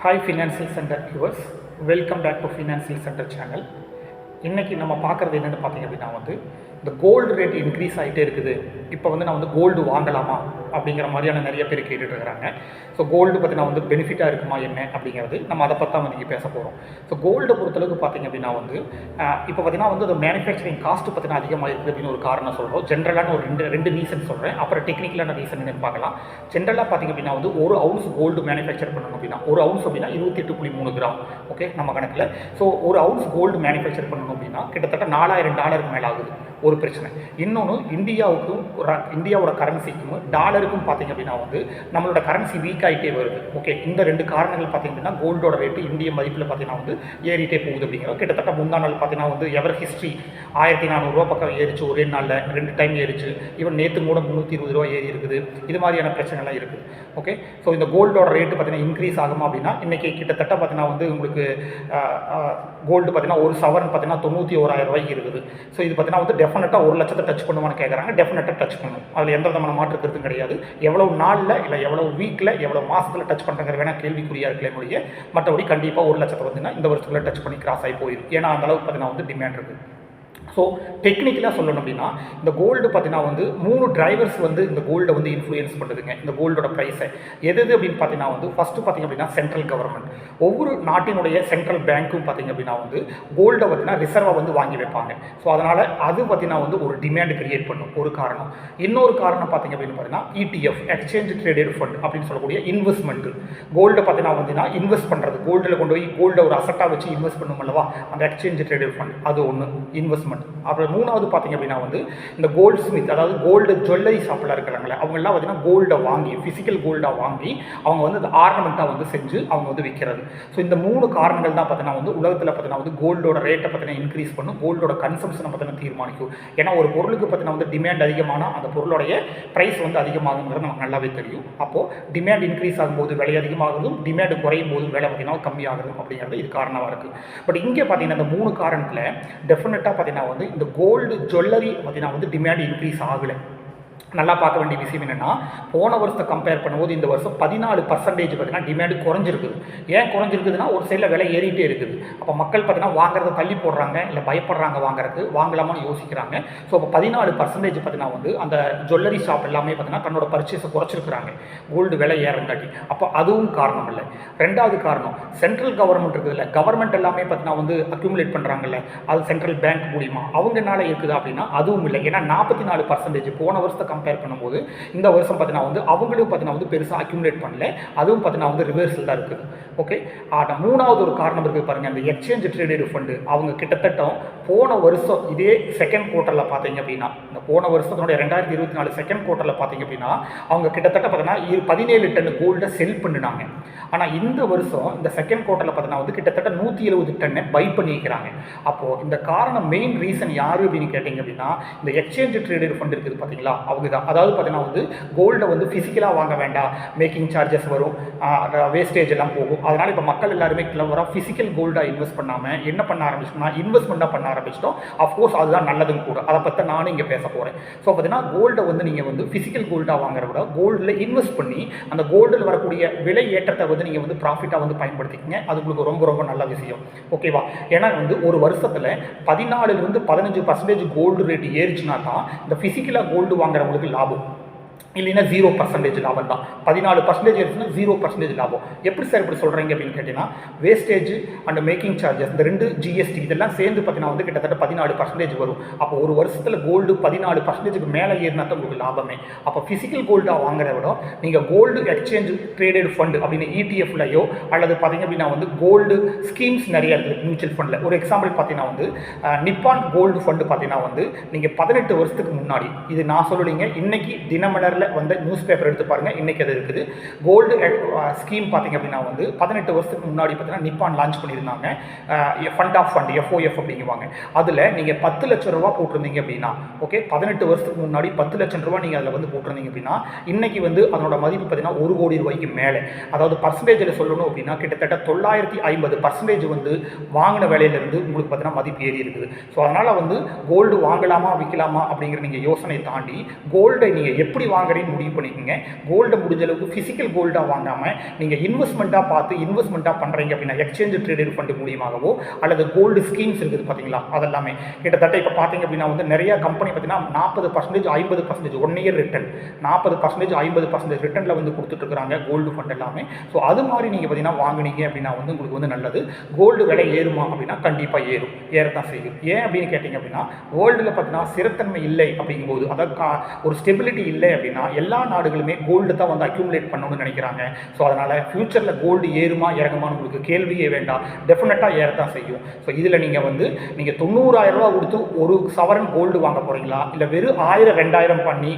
Hi financial centre viewers welcome back to financial centre channel இன்றைக்கி நம்ம பார்க்குறது என்னென்னு பார்த்தீங்க அப்படின்னா வந்து இந்த கோல்டு ரேட் இன்க்ரீஸ் ஆகிட்டே இருக்குது. இப்போ வந்து நான் வந்து கோல்டு வாங்கலாமா? அப்படிங்கிற மாதிரியான நிறைய பேர் கேட்டுட்டு இருக்கிறாங்க ஸோ கோல்டு பற்றினா வந்து பெனிஃபிட்டாக இருக்குமா என்ன அப்படிங்கிறது நம்ம அதை பற்றி தான் வந்து பேச போகிறோம் ஸோ கோல்டு பொறுத்தளவுக்கு பார்த்தீங்க அப்படின்னா வந்து இப்போ பார்த்தீங்கன்னா வந்து அந்த மேனுஃபேக்சரிங் காஸ்ட்டு பற்றினா அதிகமாக இருக்குது அப்படின்னு ஒரு காரணம் சொல்கிறோம் ஜென்ரலான ஒரு ரெண்டு ரெண்டு ரீசன் சொல்கிறேன் அப்புறம் டெக்னிக்கலான ரீசன் என்னன்னு பார்க்கலாம். ஜென்ரலாக பார்த்தீங்க அப்படின்னா வந்து ஒரு அவுன்ஸ் கோல்டு மேனுஃபேக்சர் பண்ணணும் அப்படின்னா ஒரு அவுன்ஸ் அப்படின்னா இருபத்தி எட்டு புள்ளி மூணு கிராம். ஓகே நம்ம கணக்கில். ஸோ ஒரு அவுன்ஸ் கோல்டு மேனுஃபேக்சர் பண்ணணும் அப்படின்னா கிட்டத்தட்ட நாலாயிரம் டாலருக்கு மேலே ஆகுது. ஒரு பிரச்சனை. இன்னொன்று இந்தியாவுக்கும் இந்தியாவோட கரன்சிக்கும் டாலருக்கும் பார்த்தீங்க அப்படின்னா வந்து நம்மளோட கரன்சி வீக் ஆகிட்டே வருது. ஓகே இந்த ரெண்டு காரணங்கள் பார்த்திங்க அப்படின்னா கோல்டோட ரேட்டு இந்திய மதிப்பில் பார்த்தீங்கன்னா வந்து ஏறிட்டே போகுது அப்படிங்கிறது கிட்டத்தட்ட முந்தா நாள் பார்த்தீங்கன்னா வந்து எவர் ஹிஸ்ட்ரி ஆயிரத்தி நானூறுரூவா பக்கம் ஏறிச்சு ஒரே நாளில் ரெண்டு டைம் ஏறிச்சு. ஈவன் நேற்று கூட முந்நூற்றி இருபது ரூபா ஏறி இருக்குது. இது மாதிரியான பிரச்சனைலாம் இருக்குது. ஓகே ஸோ இந்த கோல்டோட ரேட்டு பார்த்தீங்கன்னா இன்க்ரீஸ் ஆகுமா அப்படின்னா இன்றைக்கி கிட்டத்தட்ட பார்த்தீங்கன்னா வந்து உங்களுக்கு கோல்டு பார்த்தீங்கன்னா ஒரு சவரன் பார்த்தீங்கன்னா தொண்ணூற்றி ஓராயிரம் ரூபாய்க்கு இருக்குது. ஸோ இது பார்த்தீங்கன்னா வந்து டெஃபினட்டாக ஒரு லட்சத்தை டச் பண்ணுவான்னு கேட்குறாங்க டெஃபினட்டாக டச் பண்ணும். அதில் எந்த விதமான மாற்று கருத்தும் கிடையாது. எவ்வளோ நாளில் இல்லை எவ்வளோ வீக்கில் எவ்வளோ மாதத்தில் டச் பண்ணுறங்கிற வேணால் கேள்விக்குறியாக இருக்கலே முடிய மற்றபடி கண்டிப்பாக ஒரு லட்சத்தை பார்த்தீங்கன்னா இந்த வருஷத்தில் டச் பண்ணி கிராஸ் ஆகி போயிடும் ஏன்னா அந்த அளவுக்கு பார்த்தீங்கன்னா வந்து டிமாண்ட் இருக்குது ஸோ டெக்னிக்கலாக சொல்லணும் அப்படின்னா இந்த கோல்டு பார்த்தீங்கன்னா வந்து மூணு டிரைவர்ஸ் வந்து இந்த கோல்டை வந்து இன்ஃப்ளூயன்ஸ் பண்ணுதுங்க. இந்த கோல்டோட ப்ரைஸை எது எது அப்படின்னு பார்த்தீங்கன்னா வந்து ஃபஸ்ட்டு பார்த்தீங்க அப்படின்னா சென்ட்ரல் கவர்மெண்ட் ஒவ்வொரு நாட்டினுடைய சென்ட்ரல் பேங்க்கும் பார்த்தீங்க அப்படின்னா வந்து கோல்டை பார்த்தீங்கன்னா ரிசர்வை வந்து வாங்கி வைப்பாங்க. ஸோ அதனால் அது பார்த்தீங்கன்னா வந்து ஒரு டிமாண்ட் கிரியேட் பண்ணும். ஒரு காரணம். இன்னொரு காரணம் பார்த்தீங்க அப்படின்னு பார்த்தீங்கன்னா இடிஎஃப் எக்ஸ்சேஞ்ச் ட்ரேடட் ஃபண்ட் அப்படின்னு சொல்லக்கூடிய இன்வெஸ்ட்மெண்ட்டு கோல்டு பார்த்தீங்கன்னா வந்துன்னா இன்வெஸ்ட் பண்ணுறது கோல்டில் கொண்டு போய் கோல்டை ஒரு அசட்டாக வச்சு இன்வெஸ்ட் பண்ணும் அல்லவா? அந்த எக்ஸ்சேஞ்ச் ட்ரேடட் ஃபண்ட் அது ஒன்று இன்வெஸ்ட்மெண்ட் அப்புறம் மூணாவது பார்த்தீங்க அப்படின்னா வந்து இந்த கோல்டு ஸ்மித் அதாவது கோல்டு ஜுவல்லரி ஷாப்பில் இருக்கிறாங்களே அவங்கெல்லாம் பார்த்தீங்கன்னா கோல்டை வாங்கி ஃபிசிக்கல் கோல்டாக வாங்கி அவங்க வந்து அந்த ஆர்னமெண்ட்டாக வந்து செஞ்சு அவங்க வந்து விற்கிறது ஸோ இந்த மூணு காரணங்கள் தான் பார்த்தீங்கன்னா வந்து உலகத்தில் பார்த்தீங்கன்னா வந்து கோல்டோட ரேட்டை பார்த்தீங்கன்னா இன்க்ரீஸ் பண்ணும் கோல்டோட கன்சம்ஷனை பார்த்தீங்கன்னா தீர்மானிக்கும். ஏன்னா ஒரு பொருளுக்கு பார்த்தீங்கன்னா வந்து டிமாண்ட் அதிகமான அந்த பொருளுடைய ப்ரைஸ் வந்து அதிகமாகுங்கிறது நமக்கு நல்லாவே தெரியும். அப்போது டிமாண்ட் இன்க்ரீஸ் ஆகும்போது விலை அதிகமாகிறதும் டிமாண்ட் குறையும் போது விலை பார்த்தீங்கன்னா கம்மியாகிறதும் அப்படிங்கிறது இது காரணமாக இருக்குது பட் இங்கே பார்த்தீங்கன்னா இந்த மூணு காரணத்தில் டெஃபினட்டாக பார்த்தீங்கன்னா வந்து இந்த கோல்டு ஜுவல்லரி பார்த்தீங்கன்னா வந்து டிமாண்ட் இன்க்ரீஸ் ஆகலை. நல்லா பார்க்க வேண்டிய விஷயம் என்னென்னா போன வருஷத்தை கம்பேர் பண்ணும்போது இந்த வருஷம் பதினாலு பர்சன்டேஜ் பார்த்தீங்கன்னா டிமாண்ட் குறைஞ்சிருக்குது. ஏன் குறைஞ்சிருக்குதுன்னா ஒரு சைடில் விலை ஏறிட்டே இருக்குது. அப்போ மக்கள் பார்த்தீங்கன்னா வாங்குறத தள்ளி போடுறாங்க இல்லை பயப்படுறாங்க வாங்குறதுக்கு வாங்கலாமான்னு யோசிக்கிறாங்க. ஸோ இப்போ பதினாலு பர்சன்டேஜ் பார்த்தீங்கன்னா வந்து அந்த ஜுவல்லரி ஷாப் எல்லாமே பார்த்தீங்கன்னா தன்னோட பர்ச்சேஸை குறைச்சிருக்கிறாங்க. கோல்டு விலை ஏறங்காட்டி. அப்போ அதுவும் காரணம் இல்லை. ரெண்டாவது காரணம் சென்ட்ரல் கவர்மெண்ட் இருக்குதுல்ல. கவர்மெண்ட் எல்லாமே பார்த்தீங்கன்னா வந்து அக்யூமுலேட் பண்ணுறாங்கல்ல அது சென்ட்ரல் பேங்க் மூலியமா. அவங்கனால இருக்குது அப்படின்னா அதுவும் இல்லை. ஏன்னா நாற்பத்தி நாலு பர்சன்டேஜ் போன வருஷத்தை கம்பேர் பண்ணும்போது இந்த வருஷம் பார்த்தீங்கன்னா வந்து அவங்களும் பார்த்தீங்கன்னா வந்து பெருசாக அக்யூமுலேட் பண்ணல. அதுவும் பார்த்தீங்கன்னா வந்து ரிவர்ஸில் தான் இருக்குது. ஓகே ஆனால் மூணாவது ஒரு காரணம் இருக்குது பாருங்கள் அந்த எக்ஸ்சேஞ்ச் ட்ரேடட் ஃபண்டு அவங்க கிட்டத்தட்ட போன வருஷம் இதே செகண்ட் குவார்ட்டரில் பார்த்தீங்க அப்படின்னா இந்த போன வருஷத்தினுடைய ரெண்டாயிரத்தி இருபத்தி நாலு செகண்ட் குவார்ட்டரில் பார்த்தீங்க அப்படின்னா அவங்க கிட்டத்தட்ட பார்த்தீங்கன்னா இரு- பதினேழு டன் கோல்டை செல் பண்ணினாங்க. ஆனால் இந்த வருஷம் இந்த செகண்ட் குவார்ட்டரில் பார்த்தீங்கன்னா வந்து கிட்டத்தட்ட நூற்றி எழுபது டன்னை பை பண்ணிக்கிறாங்க அப்போது இந்த காரணம் மெயின் ரீசன் யார் அப்படின்னு கேட்டிங்க அப்படின்னா இந்த எக்ஸ்சேஞ்ச் ட்ரேடட் ஃபண்ட் இருக்குது பார்த்தீங்களா? அவங்க தான் அதாவது பார்த்தீங்கன்னா வந்து கோல்டை வந்து ஃபிசிக்கலாக வாங்க வேண்டாம். மேக்கிங் சார்ஜஸ் வரும். வேஸ்டேஜ் எல்லாம் போகும். அதனால் இப்போ மக்கள் எல்லாருமே கிளவராக ஃபிசிக்கல் கோல்டாக இன்வெஸ்ட் பண்ணாமல் என்ன பண்ண ஆரம்பிச்சோம்னா இன்வெஸ்ட்மெண்ட்டாக பண்ண ஆரம்பிச்சிட்டோம். அஃப்கோர்ஸ் அதுதான் நல்லதும் கூட. அதை பற்றி நானும் இங்கே பேச போகிறேன் ஸோ பார்த்தீங்கன்னா கோல்டை வந்து நீங்கள் வந்து ஃபிசிக்கல் கோல்டாக வாங்குறத விட கோல்டில் இன்வெஸ்ட் பண்ணி அந்த கோல்டில் வரக்கூடிய விலை ஏற்றத்தை வந்து நீங்கள் வந்து ப்ராஃபிட்டாக வந்து பயன்படுத்திக்கங்க. அது உங்களுக்கு ரொம்ப ரொம்ப நல்ல விஷயம். ஓகேவா ஏன்னா வந்து ஒரு வருஷத்தில் பதினாலுலேருந்து பதினஞ்சு பர்சன்டேஜ் கோல்டு ரேட் ஏறிச்சுனா தான் இந்த ஃபிசிக்கலாக கோல்டு உங்களுக்கு லாபம். இல்லைன்னா ஜீரோ பர்சன்டேஜ் லாபம் தான். பதினாலு பர்சன்டேஜ் இருந்துச்சுன்னா ஜீரோ பர்சன்டேஜ் லாபம். எப்படி சார் இப்படி சொல்கிறீங்க அப்படின்னு கேட்டிங்கன்னா வேஸ்டேஜ் அண்ட் மேக்கிங் சார்ஜஸ் இந்த ரெண்டு ஜிஎஸ்டி இதெல்லாம் சேர்ந்து பார்த்தீங்கன்னா வந்து கிட்டத்தட்ட பதினாலு பர்சன்டேஜ் வரும். அப்போ ஒரு வருஷத்தில் கோல்டு பதினாலு பர்சன்டேஜுக்கு மேலே ஏறினா தான் உங்களுக்கு லாபமே. அப்போ ஃபிசிக்கல் கோல்டாக வாங்குறத விட நீங்கள் கோல்டு எக்ஸ்சேஞ்ச் ட்ரேடட் ஃபண்ட் அப்படின்னு இடிஎஃப்லையோ அல்லது பார்த்தீங்க அப்படின்னா வந்து கோல்டு ஸ்கீம்ஸ் நிறைய இருக்குது மியூச்சுவல் ஃபண்டில் ஒரு எக்ஸாம்பிள் பார்த்தீங்கன்னா வந்து நிப்பான் கோல்டு ஃபண்டு பார்த்தீங்கன்னா வந்து நீங்கள் பதினெட்டு வருஷத்துக்கு முன்னாடி இது நான் சொல்லலைங்க இன்னைக்கு தினமலரில் வந்த நியூஸ் பேப்பர் எடுத்து பாருங்க. இன்னைக்கு அது இருக்குது. கோல்டு ஸ்கீம் பார்த்தீங்க அப்படின்னா வந்து பதினெட்டு வருஷத்துக்கு முன்னாடி பார்த்தீங்கன்னா நிப்பான் லான்ச் பண்ணியிருந்தாங்க. ஃபண்ட் ஆஃப் ஃபண்ட் எஃப்ஓஎஃப் அப்படிங்குவாங்க. அதில் நீங்கள் பத்து லட்சம் ரூபா போட்டிருந்தீங்க அப்படின்னா ஓகே பதினெட்டு வருஷத்துக்கு முன்னாடி பத்து லட்சம் ரூபா நீங்கள் அதில் வந்து போட்டிருந்தீங்க அப்படின்னா இன்னைக்கு வந்து அதனோட மதிப்பு பார்த்தீங்கன்னா ஒரு கோடி ரூபாய்க்கு மேலே. அதாவது பர்சன்டேஜில் சொல்லணும் அப்படின்னா கிட்டத்தட்ட தொள்ளாயிரத்தி ஐம்பது பர்சன்டேஜ் வந்து வாங்கின விலையிலேருந்து உங்களுக்கு பார்த்தீங்கன்னா மதிப்பு ஏறி இருக்குது. ஸோ அதனால் வந்து கோல்டு வாங்கலாமா விற்கலாமா அப்படிங்கிற நீங்கள் யோசனை தாண்டி கோல்டை நீங்கள் எப்படி வாங்க வாங்குறேன்னு முடிவு பண்ணிக்கோங்க. கோல்டு முடிஞ்ச அளவுக்கு ஃபிசிக்கல் கோல்டாக வாங்காமல் நீங்கள் இன்வெஸ்ட்மெண்ட்டாக பார்த்து இன்வெஸ்ட்மெண்ட்டாக பண்ணுறீங்க அப்படின்னா எக்ஸ்சேஞ்ச் ட்ரேடட் ஃபண்டு மூலியமாகவோ அல்லது கோல்டு ஸ்கீம்ஸ் இருக்குது பார்த்தீங்களா? அதெல்லாமே. கிட்டத்தட்ட இப்போ பார்த்தீங்க அப்படின்னா வந்து நிறைய கம்பெனி பார்த்தீங்கன்னா நாற்பது பர்சன்டேஜ் ஐம்பது பர்சன்டேஜ் ஒன் இயர் ரிட்டர்ன் நாற்பது பர்சன்டேஜ் ஐம்பது பர்சன்டேஜ் ரிட்டர்னில் வந்து கொடுத்துட்ருக்காங்க கோல்டு ஃபண்ட் எல்லாமே. ஸோ அது மாதிரி நீங்கள் பார்த்தீங்கன்னா வாங்குனீங்க அப்படின்னா வந்து உங்களுக்கு வந்து நல்லது. கோல்டு விலை ஏறுமா அப்படின்னா கண்டிப்பாக ஏறும். ஏறத்தான் செய்யும். ஏன் அப்படின்னு கேட்டிங்க அப்படின்னா கோல்டில் பார்த்தீங்கன்னா ஸ்திரத்தன்மை இல்லை அப்படிங்கும்போது அதாவது ஒரு ஸ்டெபிலிட்டி இல்லை அப்படின்னா எல்லா நாடுகளுமே கோல்டு தான் வந்து அக்யூமுலேட் பண்ணணும்னு நினைக்கிறாங்க. ஸோ அதனால் ஃப்யூச்சரில் கோல்டு ஏறுமா இறங்குமான்னு உங்களுக்கு கேள்வியே வேண்டாம். டெஃபினட்டாக ஏறத்தான் செய்யும். ஸோ இதில் நீங்கள் வந்து நீங்கள் தொண்ணூறாயிரம் ரூபா கொடுத்து ஒரு சவரன் கோல்டு வாங்க போகிறீங்களா இல்லை வெறும் ஆயிரம் ரெண்டாயிரம் பண்ணி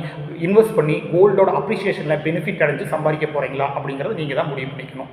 இன்வெஸ்ட் பண்ணி கோல்டோட அப்ரிசியேஷனில் பெனிஃபிட் அடைஞ்சு சம்பாதிக்க போகிறீங்களா அப்படிங்கிறத நீங்கள் தான் முடிவு பண்ணிக்கணும்.